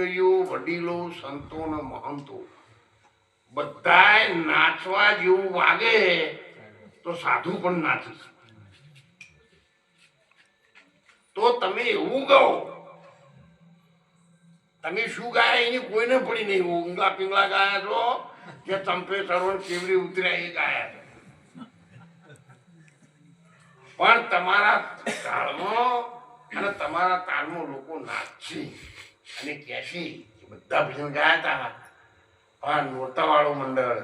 દીકરીઓ, વડીલો, સંતો ને મહંતો બધા નાચવા જેવું વાગે તો સાધુ પણ નાચી તો તમે એવું ગાઓ તમે શું ગાયા? એની કોઈને પડી નહીં. ઊંઘા પીંગલા ગાયા છો કે ચંપે સરોવર કેવડી ઉતર્યા એ ગાયા છો. પણ તમારા તાળમાં અને તમારા તાળમાં લોકો નાચશે અને કહેશે બધા ભજન ગયા હતા. પણ નોરતાવાળું મંડળ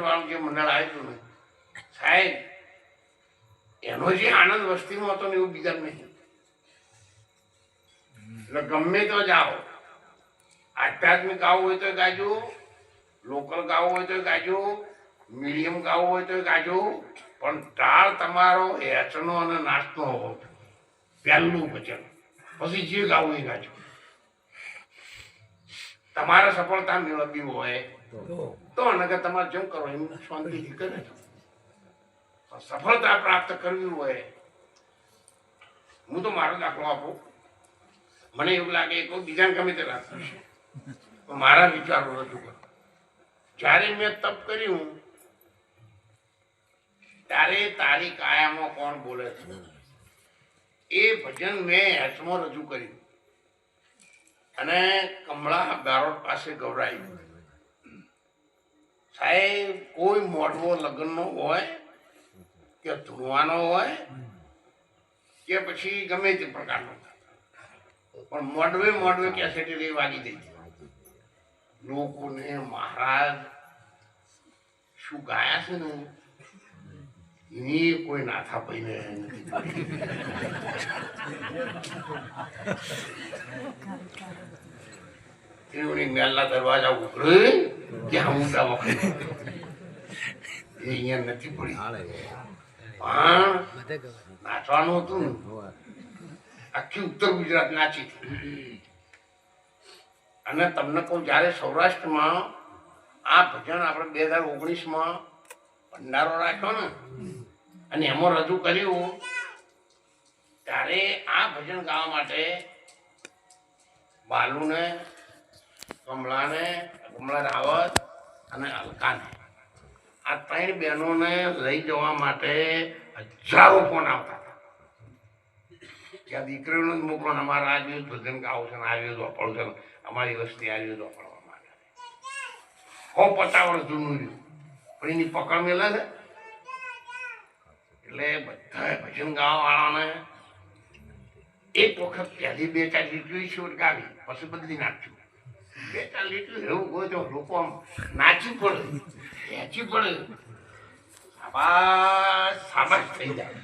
વાળું જે મંડળ આવ્યું ને, સાહેબ, એનો જે આનંદ વસ્તીમાં હતો ને એવું બીજા નહીં. એટલે ગમે તો જાઓ. આધ્યાત્મિક ગાવું હોય તો ગાજો, લોકલ ગાવું હોય તો ગાજો, મીડિયમ ગાવું હોય તો ગાજો, પણ ટાળ તમારો હેચનો અને નાસ્તો હોવો. પહેલું વચન પછી જે ગાવું એ ગાજો. તમારે સફળતા મેળવવી હોય તો. નકર તમારે જેમ કરો એમ શાંતિથી કરે સફળતા પ્રાપ્ત કરવી હોય હું તો મારો દાખલો આપું. મને એવું લાગે કે બીજાને ગમે તે લાગતું છે મારા વિચારો રજૂ કરો. જ્યારે મેં તપ કર્યું ત્યારે તારી કાયામાં કોણ બોલે છે? એ ભજન મેં હેઠમાં રજૂ કર્યું. અને કમળા ગારોડ પાસે ગવરાયું. સાહેબ, કોઈ મોઢવો લગ્નનો હોય કે ધૂણવાનો હોય કે પછી ગમે તે પ્રકારનો. પણ મોડવે મોડવે કેસેટી લઈ વાગી દઈ લોકોને મહારાજ શું ગાયા છે ને? એની કોઈ નાથા પૈને નથી એની મેલના દરવાજા ઉઘડે ત્યાં ઊંડા વખત એ અહીંયા નથી પડી. પણ નાચવાનું હતું ને. આખી ઉત્તર ગુજરાત નાચી હતી. અને તમને કહું જ્યારે સૌરાષ્ટ્રમાં આ ભજન આપણે બે હજાર ઓગણીસમાં ભંડારો રાખ્યો ને અને એમાં રજૂ કર્યું, ત્યારે આ ભજન ગાવા માટે બાલુને કમલાને કમલા રાવત અને અલકાને, આ ત્રણ બહેનોને લઈ જવા માટે હજારો ફોન આવતા ત્યાં દીકરીઓને જ મોકલો અમારે આ દિવસ ભજન ગાવું છે આવ્યું આ દિવસ છે અમારી વસ્તી આવ્યું વાપરવા માટે હો પચાસ વર્ષ જૂનું રહ્યું. પણ એની પકડ મેલે છે. એટલે બધા ભજન ગાવા વાળાને એક વખત પહેલી બે ચાર લીટીઓ શોધ ગાવી, પછી બદલી નાખ્યું. બે ચાર લીટીઓ એવું હોય તો લોકો આમ નાચી પડે, ખેંચી પડે. શાબાશ શાબાશ થઈ જાય.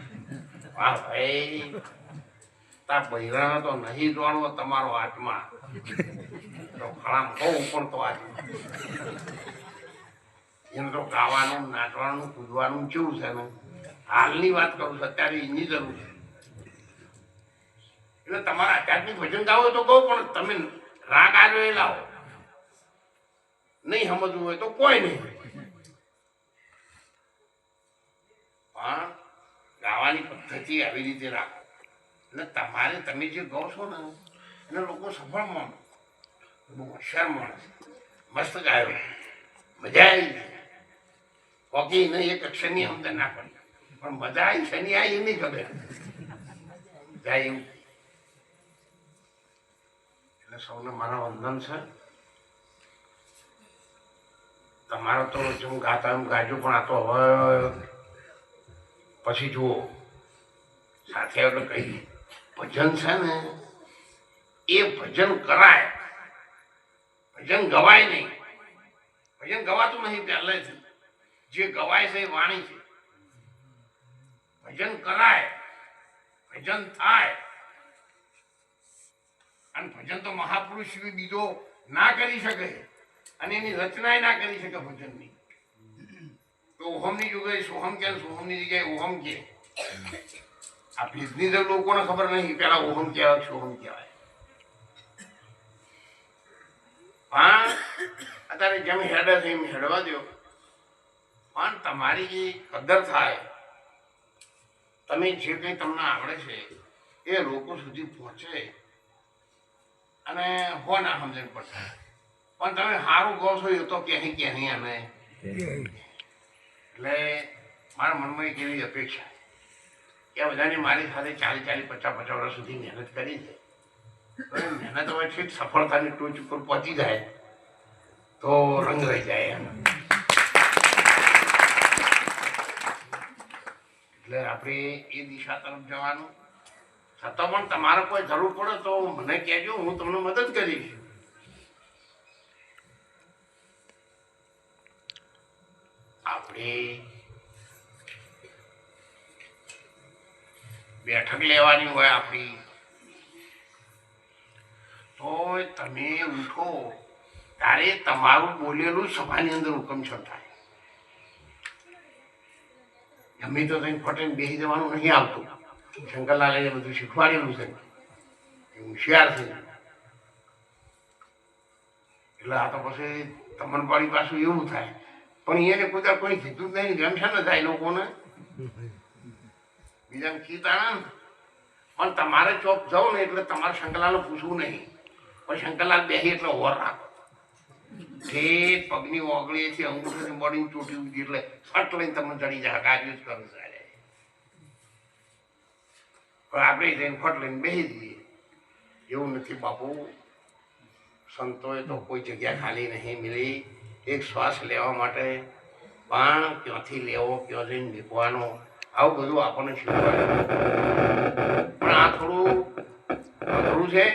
વાહ ભાઈ તા બૈરાનો તો નહીં દોડવો તમારો આત્મા. તો ખળામ બહુ પણ તો આત્મા. એને તો ગાવાનું નાચવાનું કૂદવાનું કેવું છે ને હાલની વાત કરું છું, અત્યારે એની જરૂર છે. એટલે તમારા આધ્યાત્મિક ભજન ગાવો તો કહો, પણ તમે રાગ આવ્યો એ લાવો. નહીં સમજવું હોય તો કોઈ નહીં પણ ગાવાની પદ્ધતિ આવી રીતે રાખો. એટલે તમારે, તમે જે ગાવ છો ને, એને લોકો સફળ માનો બહુ હોશિયાર માણસ મસ્ત ગાયો. મજા આવી હોકી નહીં એક અક્ષરની અમને ના પડી. પણ મજા આવી શનિ આવી નહીં ખબર. જાય એવું. એટલે સૌને મારા વંદન છે. તમારો તો જેમ ગાતા એમ ગાજો, પણ આ તો હવે પછી જુઓ. સાથે એટલે કહી ભજન છે ને, એ ભજન કરાય. ભજન ગવાય નહીં. ભજન ગવાતું નહીં પહેલેથી. જે ગવાય છે એ વાણી છે. ભજન કરાય, ભજન થાય. અને ભજન તો મહાપુરુષ બીજો ના કરી શકે અને એની રચના ના કરી શકે ભજનની. તો ઓહમની જગ્યાએ સોહમ કે સોહમની જગ્યાએ ઓહમ કે. આ ભેદની તો લોકોને ખબર નહીં, પેલા ઓહમ કહેવાય સોહમ કહેવાય. પણ અત્યારે જેમ હેડે છે એમ હેડવા દો પણ તમારી જે કદર થાય, તમે જે કંઈ તમને આવડે છે, એ લોકો સુધી પહોંચે અને હો ના સમજણ પડશે. પણ તમે સારું કહો છો, એ તો ક્યાંય ક્યાંય અમે એટલે મારા મનમાં એક એવી અપેક્ષા કે બધાને મારી સાથે ચાલી ચાલી પચાસ પચાસ વર્ષ સુધી મહેનત કરી છે. મહેનત હવે ઠીક સફળતાની ટોચ ઉપર પહોંચી જાય તો રંગ રહી જાય એમ. એટલે આપણે એ દિશા તરફ જવાનું. છતાં પણ તમારે કોઈ જરૂર પડે તો મને કહેજો, હું તમને મદદ કરીશ. આપણે બેઠક લેવાની હોય આપણી. તો તમે ઉઠો. ત્યારે તમારું બોલેલું સભાની અંદર હુકમ થાય ગમે તો થઈને ફટેને બેસી જવાનું નહીં આવતું. શંકરલાલે બધું શીખવાડેલું છે હોશિયાર છે. એટલે આ તો પછી તમનપાડી પાછું એવું થાય. પણ એને કોઈ કોઈ કીધું જ નહીં ગમશે ને થાય લોકોને. બીજાને કીધા પણ તમારે ચોક જાઓ ને એટલે તમારે શંકરલાલને પૂછવું નહીં. પણ શંકરલાલ બેસી એટલે ઓર રાખો. જે પગની ઓગળીએથી અંગૂઠાની બોડી તૂટી ઉઠી એટલે ફટ લઈને તમને ચડી જાય કાર્ય જ કરું સારે પણ આપણે જઈને ફટ લઈને બેસી દઈએ એવું નથી, બાપુ. સંતોએ તો કોઈ જગ્યા ખાલી નહીં મળી એક શ્વાસ લેવા માટે પણ ક્યાંથી લેવો, ક્યાં જઈને મૂકવાનો, આવું બધું આપણને શીખવાડે. પણ આ થોડું અઘરું છે.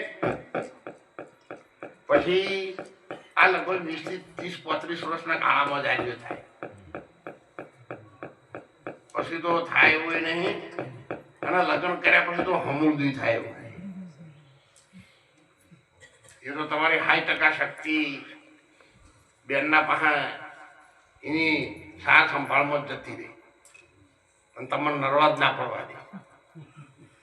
પછી આ લગભગ વીસ ત્રીસ, પોત્રીસ વર્ષના ગાળામાં જ આવ્યો થાય. પછી તો થાય એવું નહીં. અને લગ્ન કર્યા પછી તો હમુરદી થાય એવું. એ તો તમારી હાઈ ટકા શક્તિ બેનના પાસે એની સાર સંભાળમાં જતી રહી. પણ તમને નરવા જ ના પડવા દે.